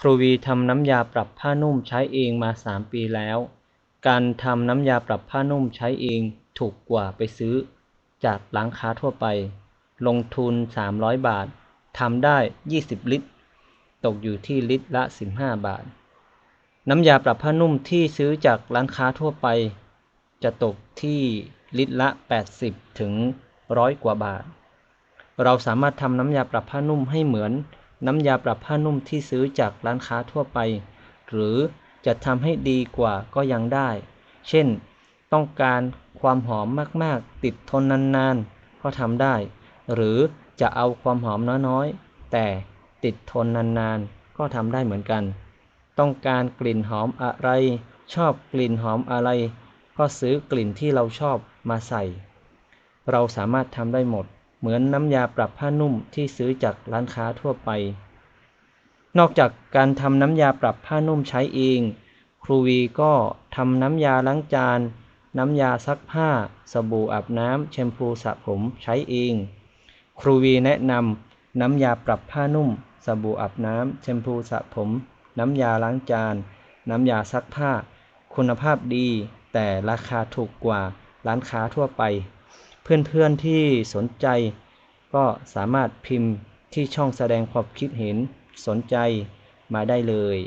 ครูวีทำน้ำยาปรับผ้านุ่มใช้เองมา3ปีแล้ว การทำน้ำยาปรับผ้านุ่มใช้เองถูกกว่าไปซื้อ จากร้านค้าทั่วไป ลงทุน 300 บาททำได้ 20 ลิตร ตกอยู่ที่ลิตรละ 15 บาท น้ำยาปรับผ้านุ่มที่ซื้อจากร้านค้าทั่วไป จะตกที่ลิตรละ 80 ถึงร้อยกว่าบาท เราสามารถทำน้ำยาปรับผ้านุ่มให้เหมือน น้ำยาปรับผ้านุ่มที่ซื้อจากร้านค้าทั่วไป หรือจะทำให้ดีกว่าก็ยังได้ เช่น ต้องการความหอมมากๆ ติดทนนานๆ ก็ทำได้ หรือจะเอาความหอมน้อยๆ แต่ติดทนนานๆ ก็ทำได้เหมือนกัน ต้องการกลิ่นหอมอะไร ชอบกลิ่นหอมอะไร ก็ซื้อกลิ่นที่เราชอบมาใส่ เราสามารถทำได้หมด เหมือนน้ำยาปรับผ้านุ่มที่ซื้อจากร้านค้าทั่วไป นอกจากการทำน้ำยาปรับผ้านุ่มใช้เอง ครูวีก็ทำน้ำยาล้างจาน น้ำยาซักผ้า สบู่อาบน้ำแชมพูสระผมใช้เอง ครูวีแนะนำน้ำยาปรับผ้านุ่ม สบู่อาบน้ำแชมพูสระผม น้ำยาล้างจาน น้ำยาซักผ้า คุณภาพดี แต่ราคาถูกกว่าร้านค้าทั่วไป เพื่อนๆที่สนใจ ก็สามารถพิมพ์ที่ช่องแสดงความคิดเห็นสนใจมาได้เลย